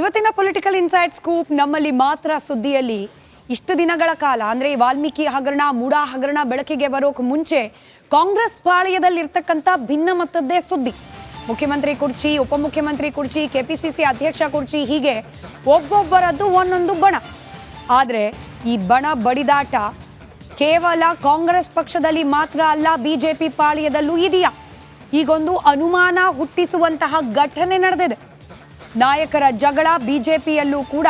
ಇವತ್ತಿನ political inside scoop ನಮ್ಮಲ್ಲಿ ಮಾತ್ರ ಸುದ್ದಿಯಲ್ಲಿ ಇಷ್ಟು ದಿನಗಳ ಕಾಲ, ಅಂದ್ರೆ ವಾಲ್ಮೀಕಿ ಹಗರಣ, ಮೂಡಾ ಹಗರಣ ಬೆಳಕಿಗೆ ಬರೋಕ್ ಮುಂಚೆ ಕಾಂಗ್ರೆಸ್ ಪಾಳ್ಯದಲ್ಲಿರ್ತಕ್ಕಂಥ ಭಿನ್ನ ಮತದ್ದೇ ಸುದ್ದಿ. ಮುಖ್ಯಮಂತ್ರಿ ಕುರ್ಚಿ, ಉಪಮುಖ್ಯಮಂತ್ರಿ ಕುರ್ಚಿ, ಕೆಪಿಸಿಸಿ ಅಧ್ಯಕ್ಷ ಕುರ್ಚಿ ಹೀಗೆ ಒಬ್ಬೊಬ್ಬರದ್ದು ಒಂದೊಂದು ಬಣ. ಆದರೆ ಈ ಬಣ ಬಡಿದಾಟ ಕೇವಲ ಕಾಂಗ್ರೆಸ್ ಪಕ್ಷದಲ್ಲಿ ಮಾತ್ರ ಅಲ್ಲ, ಬಿಜೆಪಿ ಪಾಳ್ಯದಲ್ಲೂ ಇದೆಯಾ. ಈಗೊಂದು ಅನುಮಾನ ಹುಟ್ಟಿಸುವಂತಹ ಘಟನೆ ನಡೆದಿದೆ. ನಾಯಕರ ಜಗಳ ಬಿಜೆಪಿಯಲ್ಲೂ ಕೂಡ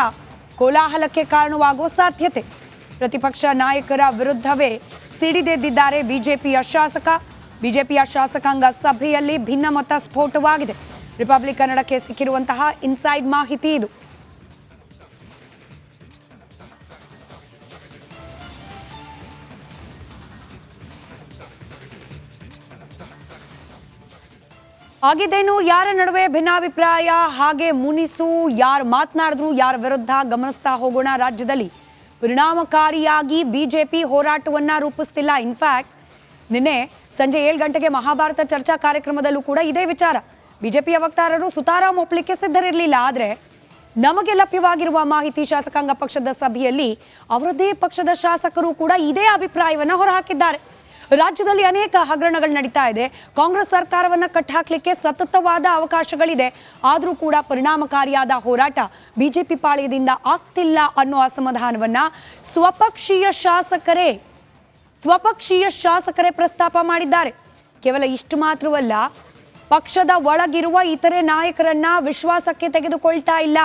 ಕೋಲಾಹಲಕ್ಕೆ ಕಾರಣವಾಗುವ ಸಾಧ್ಯತೆ. ಪ್ರತಿಪಕ್ಷ ನಾಯಕರ ವಿರುದ್ಧವೇ ಸಿಡಿದೆದ್ದಿದ್ದಾರೆ ಬಿಜೆಪಿಯ ಶಾಸಕ. ಬಿಜೆಪಿಯ ಶಾಸಕಾಂಗ ಸಭೆಯಲ್ಲಿ ಭಿನ್ನಮತ ಸ್ಫೋಟವಾಗಿದೆ. ರಿಪಬ್ಲಿಕ್ ಕನ್ನಡಕ್ಕೆ ಸಿಕ್ಕಿರುವಂತಹ ಇನ್ಸೈಡ್ ಮಾಹಿತಿ ಇದು. ಆಗಿದ್ದೇನು? ಯಾರ ನಡುವೆ ಭಿನ್ನಾಭಿಪ್ರಾಯ? ಹಾಗೆ ಮುನಿಸು, ಯಾರು ಮಾತನಾಡಿದ್ರು, ಯಾರ ವಿರುದ್ಧ ಗಮನಿಸ್ತಾ ಹೋಗೋಣ ರಾಜ್ಯದಲ್ಲಿ? ಪರಿಣಾಮಕಾರಿಯಾಗಿ ಬಿಜೆಪಿ ಹೋರಾಟವನ್ನ ರೂಪಿಸ್ತಿಲ್ಲ. ಇನ್ಫ್ಯಾಕ್ಟ್ ನಿನ್ನೆ ಸಂಜೆ ಏಳು ಗಂಟೆಗೆ ಮಹಾಭಾರತ ಚರ್ಚಾ ಕಾರ್ಯಕ್ರಮದಲ್ಲೂ ಕೂಡ ಇದೇ ವಿಚಾರ. ಬಿಜೆಪಿಯ ವಕ್ತಾರರು ಸುತಾರಾಮ್ ಒಪ್ಪಲಿಕ್ಕೆ ಸಿದ್ಧರಿರಲಿಲ್ಲ. ಆದರೆ ನಮಗೆ ಲಭ್ಯವಾಗಿರುವ ಮಾಹಿತಿ ಶಾಸಕಾಂಗ ಪಕ್ಷದ ಸಭೆಯಲ್ಲಿ ಅವರದ್ದೇ ಪಕ್ಷದ ಶಾಸಕರು ಕೂಡ ಇದೇ ಅಭಿಪ್ರಾಯವನ್ನು ಹೊರಹಾಕಿದ್ದಾರೆ. ರಾಜ್ಯದಲ್ಲಿ ಅನೇಕ ಹಗರಣಗಳು ನಡೀತಾ ಇದೆ. ಕಾಂಗ್ರೆಸ್ ಸರ್ಕಾರವನ್ನು ಕಟ್ಟಾಕ್ಲಿಕ್ಕೆ ಸತತವಾದ ಅವಕಾಶಗಳಿದೆ. ಆದರೂ ಕೂಡ ಪರಿಣಾಮಕಾರಿಯಾದ ಹೋರಾಟ ಬಿಜೆಪಿ ಪಾಳ್ಯದಿಂದ ಆಗ್ತಿಲ್ಲ ಅನ್ನೋ ಅಸಮಾಧಾನವನ್ನ ಸ್ವಪಕ್ಷೀಯ ಶಾಸಕರೇ ಸ್ವಪಕ್ಷೀಯ ಶಾಸಕರೇ ಪ್ರಸ್ತಾಪ ಮಾಡಿದ್ದಾರೆ. ಕೇವಲ ಇಷ್ಟು ಮಾತ್ರವಲ್ಲ, ಪಕ್ಷದ ಒಳಗಿರುವ ಇತರೆ ನಾಯಕರನ್ನ ವಿಶ್ವಾಸಕ್ಕೆ ತೆಗೆದುಕೊಳ್ತಾ ಇಲ್ಲ.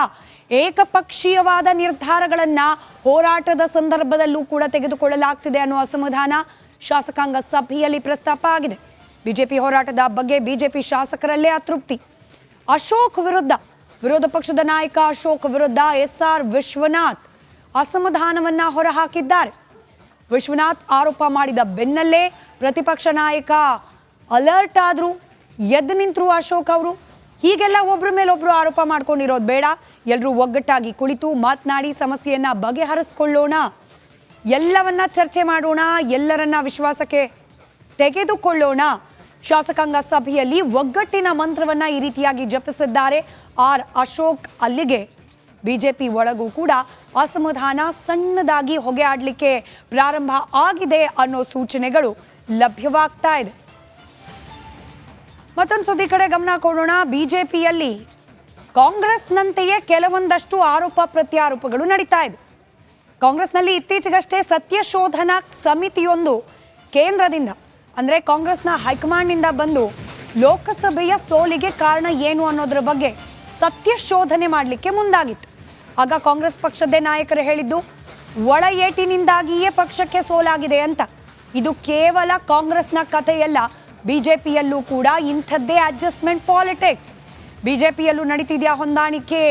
ಏಕಪಕ್ಷೀಯವಾದ ನಿರ್ಧಾರಗಳನ್ನ ಹೋರಾಟದ ಸಂದರ್ಭದಲ್ಲೂ ಕೂಡ ತೆಗೆದುಕೊಳ್ಳಲಾಗ್ತಿದೆ ಅನ್ನೋ ಅಸಮಾಧಾನ. ಶಾಸಕಾಂಗ ಸಭೆಯಲ್ಲಿ ಪ್ರಸ್ತಾಪ ಆಗಿದೆ. ಬಿಜೆಪಿ ಹೋರಾಟದ ಬಗ್ಗೆ ಬಿಜೆಪಿ ಶಾಸಕರಲ್ಲೇ ಅತೃಪ್ತಿ. ಅಶೋಕ್ ವಿರುದ್ಧ, ವಿರೋಧ ಪಕ್ಷದ ನಾಯಕ ಅಶೋಕ್ ವಿರುದ್ಧ ಎಸ್ ಆರ್ ವಿಶ್ವನಾಥ್ ಅಸಮಾಧಾನವನ್ನ ಹೊರಹಾಕಿದ್ದಾರೆ. ವಿಶ್ವನಾಥ್ ಆರೋಪ ಮಾಡಿದ ಬೆನ್ನಲ್ಲೇ ಪ್ರತಿಪಕ್ಷ ನಾಯಕ ಅಲರ್ಟ್ ಆದ್ರು, ಎದ್ದು ನಿಂತರು ಅಶೋಕ್ ಅವರು. ಹೀಗೆಲ್ಲ ಒಬ್ಬರ ಮೇಲೆ ಒಬ್ರು ಆರೋಪ ಮಾಡ್ಕೊಂಡಿರೋದು ಬೇಡ. ಎಲ್ಲರೂ ಒಗ್ಗಟ್ಟಾಗಿ ಕುಳಿತು ಮಾತನಾಡಿ ಸಮಸ್ಯೆಯನ್ನ ಬಗೆಹರಿಸ್ಕೊಳ್ಳೋಣ. ಎಲ್ಲವನ್ನ ಚರ್ಚೆ ಮಾಡೋಣ, ಎಲ್ಲರನ್ನ ವಿಶ್ವಾಸಕ್ಕೆ ತೆಗೆದುಕೊಳ್ಳೋಣ. ಶಾಸಕಾಂಗ ಸಭೆಯಲ್ಲಿ ಒಗ್ಗಟ್ಟಿನ ಮಂತ್ರವನ್ನ ಈ ರೀತಿಯಾಗಿ ಜಪಿಸಿದ್ದಾರೆ. ಆರ್ ಅಶೋಕ್ ಅಲ್ಲಿಗೆ. ಬಿಜೆಪಿ ಒಳಗೂ ಕೂಡ ಅಸಮಾಧಾನ ಸಣ್ಣದಾಗಿ ಹೊಗೆ ಆಡಲಿಕ್ಕೆ ಪ್ರಾರಂಭ ಆಗಿದೆ ಅನ್ನೋ ಸೂಚನೆಗಳು ಲಭ್ಯವಾಗ್ತಾ ಇದೆ. ಮತ್ತೊಂದು ಸುದ್ದಿ ಕಡೆ ಗಮನ ಕೊಡೋಣ. ಬಿಜೆಪಿಯಲ್ಲಿ ಕಾಂಗ್ರೆಸ್ನಂತೆಯೇ ಕೆಲವೊಂದಷ್ಟು ಆರೋಪ ಪ್ರತ್ಯಾರೋಪಗಳು ನಡೀತಾ ಇದೆ. ಕಾಂಗ್ರೆಸ್ನಲ್ಲಿ ಇತ್ತೀಚೆಗಷ್ಟೇ ಸತ್ಯ ಶೋಧನಾ ಸಮಿತಿಯೊಂದು ಕೇಂದ್ರದಿಂದ, ಅಂದರೆ ಕಾಂಗ್ರೆಸ್ನ ಹೈಕಮಾಂಡ್ನಿಂದ ಬಂದು ಲೋಕಸಭೆಯ ಸೋಲಿಗೆ ಕಾರಣ ಏನು ಅನ್ನೋದ್ರ ಬಗ್ಗೆ ಸತ್ಯ ಶೋಧನೆ ಮಾಡಲಿಕ್ಕೆ ಮುಂದಾಗಿತ್ತು. ಆಗ ಕಾಂಗ್ರೆಸ್ ಪಕ್ಷದೇ ನಾಯಕರು ಹೇಳಿದ್ದು, ಒಳ ಏಟಿನಿಂದಾಗಿಯೇ ಪಕ್ಷಕ್ಕೆ ಸೋಲಾಗಿದೆ ಅಂತ. ಇದು ಕೇವಲ ಕಾಂಗ್ರೆಸ್ನ ಕಥೆಯಲ್ಲ, ಬಿಜೆಪಿಯಲ್ಲೂ ಕೂಡ ಇಂಥದ್ದೇ ಅಡ್ಜಸ್ಟ್ಮೆಂಟ್ ಪಾಲಿಟಿಕ್ಸ್ ಬಿಜೆಪಿಯಲ್ಲೂ ನಡೀತಿದೆಯಾ ಹೊಂದಾಣಿಕೆ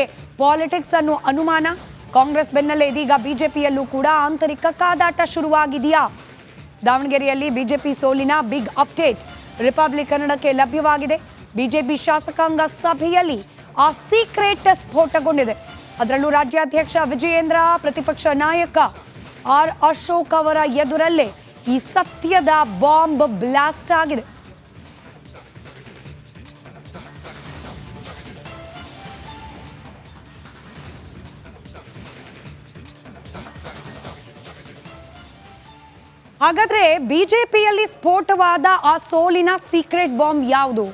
ಪಾಲಿಟಿಕ್ಸ್ ಅನ್ನು ಅನುಮಾನ? ಕಾಂಗ್ರೆಸ್ ಬೆನ್ನಲ್ಲೇ ಇದೀಗ ಬಿಜೆಪಿಯಲ್ಲೂ ಕೂಡ ಆಂತರಿಕ ಕಾದಾಟ ಶುರುವಾಗಿದೆಯಾ? ದಾವಣಗೆರೆಯಲ್ಲಿ ಬಿಜೆಪಿ ಸೋಲಿನ ಬಿಗ್ ಅಪ್ಡೇಟ್. ರಿಪಬ್ಲಿಕ್ ಕನ್ನಡಕ್ಕೆ ಲಭ್ಯವಾಗಿದೆ. ಬಿಜೆಪಿ ಶಾಸಕಾಂಗ ಸಭೆಯಲ್ಲಿ ಆ ಸೀಕ್ರೆಟ್ ಸ್ಫೋಟಗೊಂಡಿದೆ. ಅದರಲ್ಲೂ ರಾಜ್ಯಾಧ್ಯಕ್ಷ ವಿಜಯೇಂದ್ರ, ಪ್ರತಿಪಕ್ಷ ನಾಯಕ ಆರ್ ಅಶೋಕ್ ಅವರ ಎದುರಲ್ಲೇ ಈ ಸತ್ಯದ ಬಾಂಬ್ ಬ್ಲಾಸ್ಟ್ ಆಗಿದೆ. ಹಾಗಾದ್ರೆ ಬಿಜೆಪಿಯಲ್ಲಿ ಸ್ಫೋಟವಾದ ಆ ಸೋಲಿನ ಸೀಕ್ರೆಟ್ ಬಾಂಬ್ ಯಾವುದು?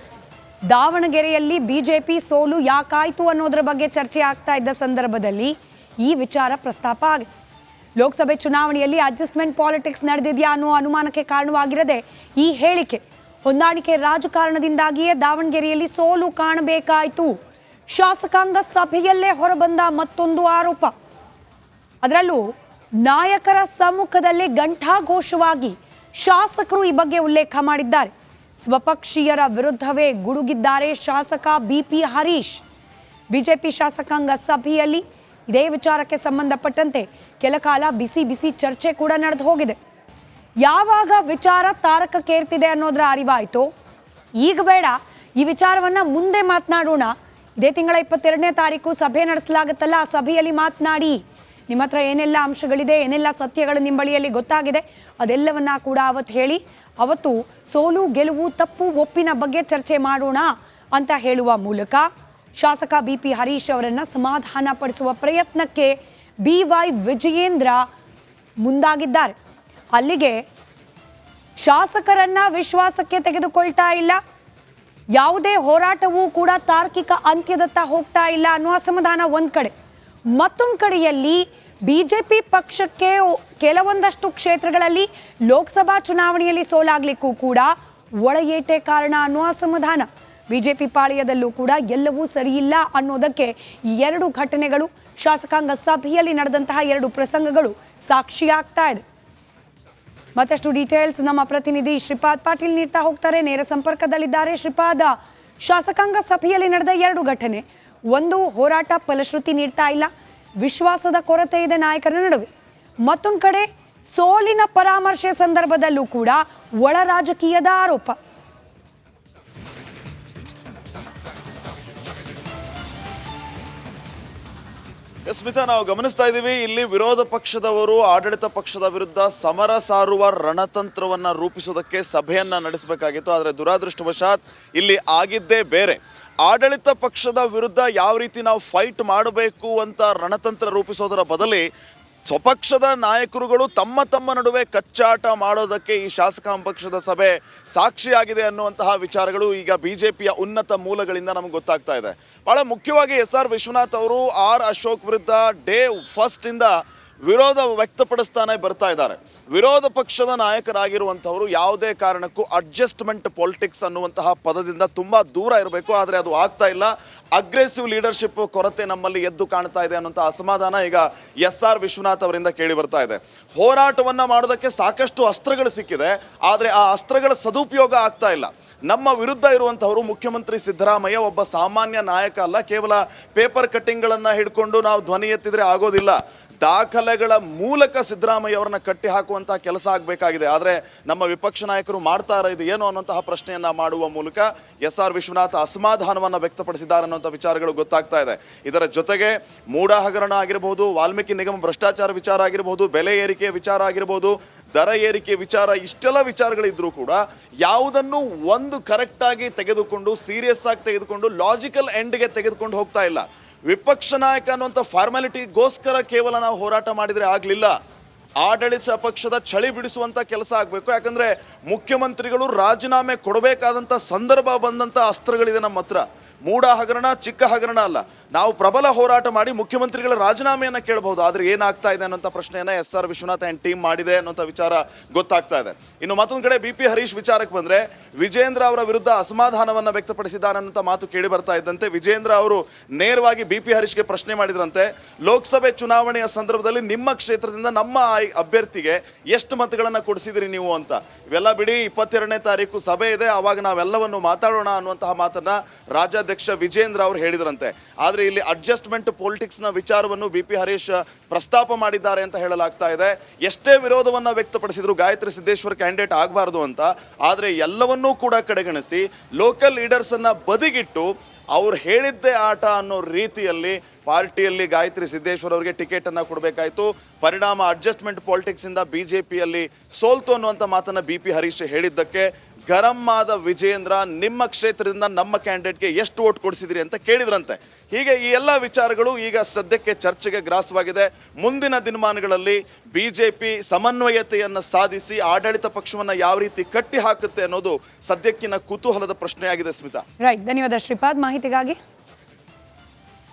ದಾವಣಗೆರೆಯಲ್ಲಿ ಬಿಜೆಪಿ ಸೋಲು ಯಾಕಾಯ್ತು ಅನ್ನೋದ್ರ ಬಗ್ಗೆ ಚರ್ಚೆ ಆಗ್ತಾ ಇದ್ದ ಸಂದರ್ಭದಲ್ಲಿ ಈ ವಿಚಾರ ಪ್ರಸ್ತಾಪ ಆಗಿದೆ ಲೋಕಸಭೆ ಚುನಾವಣೆಯಲ್ಲಿ ಅಡ್ಜಸ್ಟ್ಮೆಂಟ್ ಪಾಲಿಟಿಕ್ಸ್ ನಡೆದಿದೆಯಾ ಅನ್ನೋ ಅನುಮಾನಕ್ಕೆ ಕಾರಣವಾಗಿರದೆ ಈ ಹೇಳಿಕೆ ಹೊಂದಾಣಿಕೆ ರಾಜಕಾರಣದಿಂದಾಗಿಯೇ ದಾವಣಗೆರೆಯಲ್ಲಿ ಸೋಲು ಕಾಣಬೇಕಾಯಿತು. ಶಾಸಕಾಂಗ ಸಭೆಯಲ್ಲೇ ಹೊರಬಂದ ಮತ್ತೊಂದು ಆರೋಪ. ಅದರಲ್ಲೂ ನಾಯಕರ ಸಮ್ಮುಖದಲ್ಲಿ ಘಂಟಾಘೋಷವಾಗಿ ಶಾಸಕರು ಈ ಬಗ್ಗೆ ಉಲ್ಲೇಖ ಮಾಡಿದ್ದಾರೆ. ಸ್ವಪಕ್ಷೀಯರ ವಿರುದ್ಧವೇ ಗುಡುಗಿದ್ದಾರೆ ಶಾಸಕ ಬಿಪಿ ಹರೀಶ್. ಬಿಜೆಪಿ ಶಾಸಕಾಂಗ ಸಭೆಯಲ್ಲಿ ಇದೇ ವಿಚಾರಕ್ಕೆ ಸಂಬಂಧಪಟ್ಟಂತೆ ಕೆಲ ಕಾಲ ಬಿಸಿ ಬಿಸಿ ಚರ್ಚೆ ಕೂಡ ನಡೆದು ಹೋಗಿದೆ. ಯಾವಾಗ ವಿಚಾರ ತಾರಕಕ್ಕೇರ್ತಿದೆ ಅನ್ನೋದರ ಅರಿವಾಯಿತು. ಈಗ ಬೇಡ, ಈ ವಿಚಾರವನ್ನ ಮುಂದೆ ಮಾತನಾಡೋಣ. ಇದೇ ತಿಂಗಳ ಇಪ್ಪತ್ತೆರಡನೇ ತಾರೀಕು ಸಭೆ ನಡೆಸಲಾಗುತ್ತಲ್ಲ, ಆ ಸಭೆಯಲ್ಲಿ ಮಾತನಾಡಿ. ನಿಮ್ಮ ಹತ್ರ ಏನೆಲ್ಲ ಅಂಶಗಳಿದೆ, ಏನೆಲ್ಲ ಸತ್ಯಗಳು ನಿಮ್ಮ ಬಳಿಯಲ್ಲಿ ಗೊತ್ತಾಗಿದೆ, ಅದೆಲ್ಲವನ್ನ ಕೂಡ ಅವತ್ತು ಹೇಳಿ, ಅವತ್ತು ಸೋಲು, ಗೆಲುವು, ತಪ್ಪು, ಒಪ್ಪಿನ ಬಗ್ಗೆ ಚರ್ಚೆ ಮಾಡೋಣ ಅಂತ ಹೇಳುವ ಮೂಲಕ ಶಾಸಕ ಬಿ ಪಿ ಹರೀಶ್ ಅವರನ್ನು ಸಮಾಧಾನ ಪಡಿಸುವ ಪ್ರಯತ್ನಕ್ಕೆ ಬಿ ವೈ ವಿಜಯೇಂದ್ರ ಮುಂದಾಗಿದ್ದಾರೆ. ಅಲ್ಲಿಗೆ ಶಾಸಕರನ್ನ ವಿಶ್ವಾಸಕ್ಕೆ ತೆಗೆದುಕೊಳ್ತಾ ಇಲ್ಲ. ಯಾವುದೇ ಹೋರಾಟವೂ ಕೂಡ ತಾರ್ಕಿಕ ಅಂತ್ಯದತ್ತ ಹೋಗ್ತಾ ಇಲ್ಲ ಅನ್ನೋ ಅಸಮಾಧಾನ ಒಂದ್ ಕಡೆ. ಮತ್ತೊಂದು ಕಡೆಯಲ್ಲಿ ಬಿಜೆಪಿ ಪಕ್ಷಕ್ಕೆ ಕೆಲವೊಂದಷ್ಟು ಕ್ಷೇತ್ರಗಳಲ್ಲಿ ಲೋಕಸಭಾ ಚುನಾವಣೆಯಲ್ಲಿ ಸೋಲಾಗ್ಲಿಕ್ಕೂ ಕೂಡ ಒಳ ಏಟೆ ಕಾರಣ ಅನ್ನುವ ಅಸಮಾಧಾನ. ಬಿಜೆಪಿ ಪಾಳ್ಯದಲ್ಲೂ ಕೂಡ ಎಲ್ಲವೂ ಸರಿಯಿಲ್ಲ ಅನ್ನೋದಕ್ಕೆ ಎರಡು ಘಟನೆಗಳು ಶಾಸಕಾಂಗ ಸಭೆಯಲ್ಲಿ ನಡೆದಂತಹ ಎರಡು ಪ್ರಸಂಗಗಳು ಸಾಕ್ಷಿಯಾಗ್ತಾ ಇದೆ. ಮತ್ತಷ್ಟು ಡೀಟೇಲ್ಸ್ ನಮ್ಮ ಪ್ರತಿನಿಧಿ ಶ್ರೀಪಾದ್ ಪಾಟೀಲ್ ನೀಡ್ತಾ ಹೋಗ್ತಾರೆ. ನೇರ ಸಂಪರ್ಕದಲ್ಲಿದ್ದಾರೆ ಶ್ರೀಪಾದ. ಶಾಸಕಾಂಗ ಸಭೆಯಲ್ಲಿ ನಡೆದ ಎರಡು ಘಟನೆ. ಒಂದು ಹೋರಾಟ ಫಲಶ್ರುತಿ ನೀಡ್ತಾ ಇಲ್ಲ. ವಿಶ್ವಾಸದ ಕೊರತೆ ಇದೆ ನಾಯಕರ ನಡುವೆ. ಮತ್ತೊಂದು ಕಡೆ, ಸೋಲಿನ ಪರಾಮರ್ಶೆ ಸಂದರ್ಭದಲ್ಲೂ ಕೂಡ ಒಳ ರಾಜಕೀಯದ ಆರೋಪ. ಸ್ಮಿತಾ, ನಾವು ಗಮನಿಸ್ತಾ ಇದ್ದೀವಿ, ಇಲ್ಲಿ ವಿರೋಧ ಪಕ್ಷದವರು, ಆಡಳಿತ ಪಕ್ಷದ ವಿರುದ್ಧ ಸಮರ ಸಾರುವ ರಣತಂತ್ರವನ್ನ ರೂಪಿಸೋದಕ್ಕೆ ಸಭೆಯನ್ನ ನಡೆಸಬೇಕಾಗಿತ್ತು, ಆದರೆ ದುರಾದೃಷ್ಟವಶಾತ್ ಇಲ್ಲಿ ಆಗಿದ್ದೇ ಬೇರೆ. ಆಡಳಿತ ಪಕ್ಷದ ವಿರುದ್ಧ ಯಾವ ರೀತಿ ನಾವು ಫೈಟ್ ಮಾಡಬೇಕು ಅಂತ ರಣತಂತ್ರ ರೂಪಿಸೋದರ ಬದಲಿ ಸ್ವಪಕ್ಷದ ನಾಯಕರುಗಳು ತಮ್ಮ ತಮ್ಮ ನಡುವೆ ಕಚ್ಚಾಟ ಮಾಡೋದಕ್ಕೆ ಈ ಶಾಸಕಾಂಗ ಪಕ್ಷದ ಸಭೆ ಸಾಕ್ಷಿಯಾಗಿದೆ ಅನ್ನುವಂತಹ ವಿಚಾರಗಳು ಈಗ ಬಿಜೆಪಿಯ ಉನ್ನತ ಮೂಲಗಳಿಂದ ನಮ್ಗೆ ಗೊತ್ತಾಗ್ತಾ ಇದೆ. ಬಹಳ ಮುಖ್ಯವಾಗಿ ಎಸ್ ಆರ್ ವಿಶ್ವನಾಥ್ ಅವರು, ಆರ್ ಅಶೋಕ್ ವಿರುದ್ಧ ಡೇ ಫಸ್ಟ್ ಇಂದ ವಿರೋಧ ವ್ಯಕ್ತಪಡಿಸ್ತಾನೆ ಬರ್ತಾ ಇದ್ದಾರೆ. ವಿರೋಧ ಪಕ್ಷದ ನಾಯಕರಾಗಿರುವಂಥವರು ಯಾವುದೇ ಕಾರಣಕ್ಕೂ ಅಡ್ಜಸ್ಟ್ಮೆಂಟ್ ಪಾಲಿಟಿಕ್ಸ್ ಅನ್ನುವಂತಹ ಪದದಿಂದ ತುಂಬ ದೂರ ಇರಬೇಕು. ಆದರೆ ಅದು ಆಗ್ತಾ ಇಲ್ಲ. ಅಗ್ರೆಸಿವ್ ಲೀಡರ್ಶಿಪ್ ಕೊರತೆ ನಮ್ಮಲ್ಲಿ ಎದ್ದು ಕಾಣ್ತಾ ಇದೆ ಅನ್ನೋಂಥ ಅಸಮಾಧಾನ ಈಗ ಎಸ್ ಆರ್ ವಿಶ್ವನಾಥ್ ಅವರಿಂದ ಕೇಳಿ ಬರ್ತಾ ಇದೆ. ಹೋರಾಟವನ್ನು ಮಾಡೋದಕ್ಕೆ ಸಾಕಷ್ಟು ಅಸ್ತ್ರಗಳು ಸಿಕ್ಕಿದೆ. ಆದರೆ ಆ ಅಸ್ತ್ರಗಳ ಸದುಪಯೋಗ ಆಗ್ತಾ ಇಲ್ಲ. ನಮ್ಮ ವಿರುದ್ಧ ಇರುವಂಥವರು ಮುಖ್ಯಮಂತ್ರಿ ಸಿದ್ದರಾಮಯ್ಯ ಒಬ್ಬ ಸಾಮಾನ್ಯ ನಾಯಕ ಅಲ್ಲ. ಕೇವಲ ಪೇಪರ್ ಕಟ್ಟಿಂಗ್ಗಳನ್ನು ಹಿಡ್ಕೊಂಡು ನಾವು ಧ್ವನಿ ಎತ್ತಿದರೆ ಆಗೋದಿಲ್ಲ. ದಾಖಲೆಗಳ ಮೂಲಕ ಸಿದ್ದರಾಮಯ್ಯ ಅವರನ್ನ ಕಟ್ಟಿ ಹಾಕುವಂತಹ ಕೆಲಸ ಆಗಬೇಕಾಗಿದೆ. ಆದರೆ ನಮ್ಮ ವಿಪಕ್ಷ ನಾಯಕರು ಮಾಡ್ತಾ ಇದು ಏನು ಅನ್ನೋಂತಹ ಪ್ರಶ್ನೆಯನ್ನ ಮಾಡುವ ಮೂಲಕ ಎಸ್ ಆರ್ ವಿಶ್ವನಾಥ ಅಸಮಾಧಾನವನ್ನು ವ್ಯಕ್ತಪಡಿಸಿದ್ದಾರೆ ಅನ್ನುವಂಥ ವಿಚಾರಗಳು ಗೊತ್ತಾಗ್ತಾ ಇದೆ. ಇದರ ಜೊತೆಗೆ ಮೂಡ ಹಗರಣ ಆಗಿರಬಹುದು ವಾಲ್ಮೀಕಿ ನಿಗಮ ಭ್ರಷ್ಟಾಚಾರ ವಿಚಾರ ಆಗಿರಬಹುದು ಬೆಲೆ ಏರಿಕೆ ವಿಚಾರ ಆಗಿರಬಹುದು ದರ ಏರಿಕೆ ವಿಚಾರ ಇಷ್ಟೆಲ್ಲ ವಿಚಾರಗಳಿದ್ರೂ ಕೂಡ ಯಾವುದನ್ನು ಒಂದು ಕರೆಕ್ಟಾಗಿ ತೆಗೆದುಕೊಂಡು ಸೀರಿಯಸ್ ಆಗಿ ತೆಗೆದುಕೊಂಡು ಲಾಜಿಕಲ್ ಎಂಡ್ಗೆ ತೆಗೆದುಕೊಂಡು ಹೋಗ್ತಾ ಇಲ್ಲ. ವಿಪಕ್ಷ ನಾಯಕ ಅನ್ನುವಂಥ ಫಾರ್ಮಾಲಿಟಿಗೋಸ್ಕರ ಕೇವಲ ನಾವು ಹೋರಾಟ ಮಾಡಿದರೆ ಆಗಲಿಲ್ಲ. ಆಡಳಿತ ಪಕ್ಷದ ಚಳಿ ಬಿಡಿಸುವಂಥ ಕೆಲಸ ಆಗಬೇಕು. ಯಾಕಂದರೆ ಮುಖ್ಯಮಂತ್ರಿಗಳು ರಾಜೀನಾಮೆ ಕೊಡಬೇಕಾದಂಥ ಸಂದರ್ಭ ಬಂದಂಥ ಅಸ್ತ್ರಗಳಿದೆ ನಮ್ಮ ಹತ್ರ. ಮೂಡ ಹಗರಣ, ಚಿಕ್ಕ ಹಗರಣ ಅಲ್ಲ. ನಾವು ಪ್ರಬಲ ಹೋರಾಟ ಮಾಡಿ ಮುಖ್ಯಮಂತ್ರಿಗಳ ರಾಜೀನಾಮೆಯನ್ನು ಕೇಳಬಹುದು. ಆದರೆ ಏನಾಗ್ತಾ ಇದೆ ಅನ್ನೋಂಥ ಪ್ರಶ್ನೆಯನ್ನು S R Vishwanath and team ಮಾಡಿದೆ ಅನ್ನೋಂಥ ವಿಚಾರ ಗೊತ್ತಾಗ್ತಾ ಇದೆ. ಇನ್ನು ಮತ್ತೊಂದು ಕಡೆ ಬಿ ಪಿ ಹರೀಶ್ ವಿಚಾರಕ್ಕೆ ಬಂದರೆ, ವಿಜೇಂದ್ರ ಅವರ ವಿರುದ್ಧ ಅಸಮಾಧಾನವನ್ನು ವ್ಯಕ್ತಪಡಿಸಿದ್ದಾನೆ ಅನ್ನೋ ಮಾತು ಕೇಳಿ ಬರ್ತಾ ಇದ್ದಂತೆ. ವಿಜೇಂದ್ರ ಅವರು ನೇರವಾಗಿ ಬಿ ಪಿ ಹರೀಶ್ಗೆ ಪ್ರಶ್ನೆ ಮಾಡಿದ್ರಂತೆ. ಲೋಕಸಭೆ ಚುನಾವಣೆಯ ಸಂದರ್ಭದಲ್ಲಿ ನಿಮ್ಮ ಕ್ಷೇತ್ರದಿಂದ ನಮ್ಮ ಅಭ್ಯರ್ಥಿಗೆ ಎಷ್ಟು ಮತಗಳನ್ನು ಕೊಡಿಸಿದ್ರಿ ನೀವು ಅಂತ. ಇವೆಲ್ಲ ಬಿಡಿ, ಇಪ್ಪತ್ತೆರಡನೇ ತಾರೀಕು ಸಭೆ ಇದೆ. ಅವಾಗ ನಾವೆಲ್ಲವನ್ನು ಮಾತಾಡೋಣ ಅನ್ನುವಂತಹ ಮಾತನ್ನ ರಾಜ್ಯಾಧ್ಯಕ್ಷ ವಿಜೇಂದ್ರ ಅವರು ಹೇಳಿದ್ರಂತೆ. ಆದರೆ ಇಲ್ಲಿ ಅಡ್ಜಸ್ಟ್ಮೆಂಟ್ ಪೊಲಿಟಿಕ್ಸ್ನ ವಿಚಾರವನ್ನು ಬಿ ಪಿ ಹರೀಶ್ ಪ್ರಸ್ತಾಪ ಮಾಡಿದ್ದಾರೆ ಅಂತ ಹೇಳಲಾಗ್ತಾ ಇದೆ. ಎಷ್ಟೇ ವಿರೋಧವನ್ನು ವ್ಯಕ್ತಪಡಿಸಿದ್ರು ಗಾಯತ್ರಿ ಸಿದ್ದೇಶ್ವರ್ ಕ್ಯಾಂಡಿಡೇಟ್ ಆಗಬಾರ್ದು ಅಂತ. ಆದರೆ ಎಲ್ಲವನ್ನೂ ಕೂಡ ಕಡೆಗಣಿಸಿ ಲೋಕಲ್ ಲೀಡರ್ಸ್ ಅನ್ನ ಬದಿಗಿಟ್ಟು ಅವ್ರು ಹೇಳಿದ್ದೇ ಆಟ ಅನ್ನೋ ರೀತಿಯಲ್ಲಿ ಪಾರ್ಟಿಯಲ್ಲಿ ಗಾಯತ್ರಿ ಸಿದ್ದೇಶ್ವರ್ ಅವರಿಗೆ ಟಿಕೆಟ್ ಅನ್ನ ಕೊಡಬೇಕಾಯ್ತು. ಪರಿಣಾಮ ಅಡ್ಜಸ್ಟ್ಮೆಂಟ್ ಪಾಲಿಟಿಕ್ಸ್ ಇಂದ ಬಿಜೆಪಿಯಲ್ಲಿ ಸೋಲ್ತು ಅನ್ನುವಂಥ ಮಾತನ್ನ ಬಿ ಪಿ ಹರೀಶ್ ಹೇಳಿದ್ದಕ್ಕೆ ಗರಂ ಆದ ವಿಜೇಂದ್ರ ನಿಮ್ಮ ಕ್ಷೇತ್ರದಿಂದ ನಮ್ಮ ಕ್ಯಾಂಡಿಡೇಟ್ಗೆ ಎಷ್ಟು ಓಟ್ ಕೊಡಿಸಿದ್ರಿ ಅಂತ ಕೇಳಿದ್ರಂತೆ. ಹೀಗೆ ಈ ಎಲ್ಲ ವಿಚಾರಗಳು ಈಗ ಸದ್ಯಕ್ಕೆ ಚರ್ಚೆಗೆ ಗ್ರಾಸವಾಗಿದೆ. ಮುಂದಿನ ದಿನಮಾನಗಳಲ್ಲಿ ಬಿ ಜೆ ಪಿ ಸಮನ್ವಯತೆಯನ್ನು ಸಾಧಿಸಿ ಆಡಳಿತ ಪಕ್ಷವನ್ನು ಯಾವ ರೀತಿ ಕಟ್ಟಿ ಹಾಕುತ್ತೆ ಅನ್ನೋದು ಸದ್ಯಕ್ಕಿನ ಕುತೂಹಲದ ಪ್ರಶ್ನೆಯಾಗಿದೆ ಸ್ಮಿತಾ. ರೈಟ್ ಧನ್ಯವಾದ ಶ್ರೀಪಾದ್. ಮಾಹಿತಿಗಾಗಿ